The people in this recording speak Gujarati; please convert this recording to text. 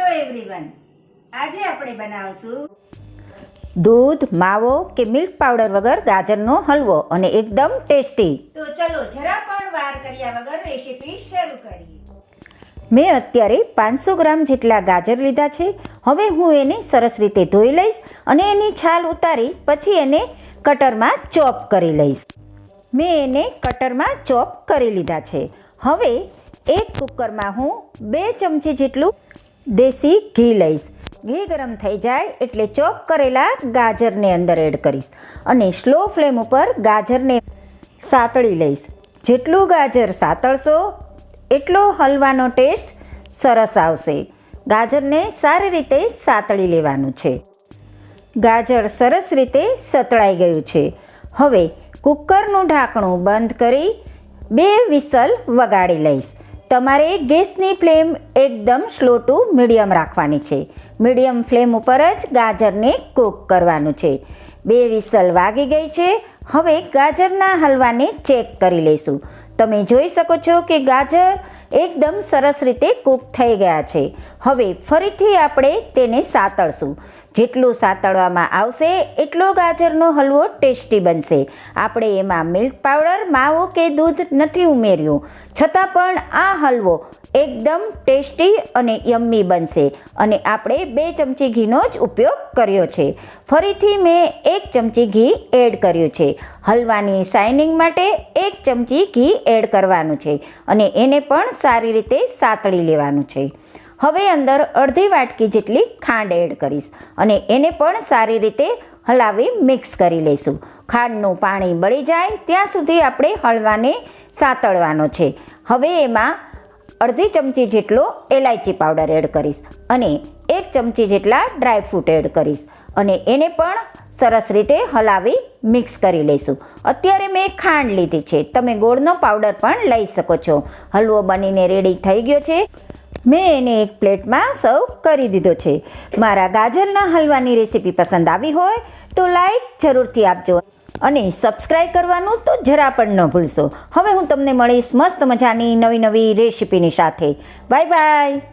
એવરીવન આજે આપણે બનાવશું દૂધ માવો કે મિલ્ક પાવડર વગર ગાજરનો હલવો અને એકદમ ટેસ્ટી તો ચલો જરા પણ વાર કર્યા વગર રેસીપી શરૂ કરીએ. મેં અત્યારે પાંચસો ગ્રામ જેટલા ગાજર લીધા છે. હવે હું એને સરસ રીતે ધોઈ લઈશ અને એની છાલ ઉતારી પછી એને કટરમાં ચોપ કરી લઈશ. મેં એને કટરમાં ચોપ કરી લીધા છે. હવે એક કુકરમાં હું બે ચમચી જેટલું દેશી ઘી લઈશ. ઘી ગરમ થઈ જાય એટલે ચોપ કરેલા ગાજરને અંદર એડ કરીશ અને સ્લો ફ્લેમ ઉપર ગાજરને સાતળી લઈશ. જેટલું ગાજર સાતળશો, એટલો હલવાનો ટેસ્ટ સરસ આવશે. ગાજરને સારી રીતે સાતળી લેવાનું છે. ગાજર સરસ રીતે સતળાઈ ગયું છે. હવે કુકરનું ઢાંકણું બંધ કરી બે વિસલ વગાડી લઈશ. તમારે ગેસની ફ્લેમ એકદમ સ્લો ટુ મીડિયમ રાખવાની છે. મીડિયમ ફ્લેમ ઉપર જ ગાજરને કૂક કરવાનું છે. બે વિસલ વાગી ગઈ છે. હવે ગાજરના હલવાને ચેક કરી લઈશું. તમે જોઈ શકો છો કે ગાજર એકદમ સરસ રીતે કૂક થઈ ગયા છે. હવે ફરીથી આપણે તેને સાતળશું. જેટલું સાતળવામાં આવશે, એટલો ગાજરનો હલવો ટેસ્ટી બનશે. આપણે એમાં મિલ્ક પાવડર, માવો કે દૂધ નથી ઉમેર્યું. છતાં પણ આ હલવો એકદમ ટેસ્ટી અને યમ્મી બનશે અને આપણે બે ચમચી ઘીનો જ ઉપયોગ કર્યો છે. ફરીથી મેં એક ચમચી ઘી એડ કર્યું છે. હલવાની શાઇનિંગ માટે એક ચમચી ઘી એડ કરવાનું છે અને એને પણ સારી રીતે સાતળી લેવાનું છે. હવે અંદર અડધી વાટકી જેટલી ખાંડ એડ કરીશ અને એને પણ સારી રીતે હલાવી મિક્સ કરી લઈશું. ખાંડનું પાણી બળી જાય ત્યાં સુધી આપણે હળવાને સાતળવાનો છે. હવે એમાં અડધી ચમચી જેટલો એલાયચી પાવડર એડ કરીશ અને એક ચમચી જેટલા ડ્રાયફ્રૂટ એડ કરીશ અને એને પણ સરસ રીતે હલાવી મિક્સ કરી લઈશું. અત્યારે મેં ખાંડ લીધી છે. તમે ગોળનો પાવડર પણ લઈ શકો છો. હલવો બનીને રેડી થઈ ગયો છે. મેં એને એક પ્લેટમાં સર્વ કરી દીધો છે. મારા ગાજરના હલવાની રેસીપી પસંદ આવી હોય તો લાઈક જરૂરથી આપજો અને સબસ્ક્રાઈબ કરવાનું તો જરા પણ ન ભૂલશો. હવે હું તમને મળીશ મસ્ત મજાની નવી નવી રેસીપીની સાથે. Bye bye.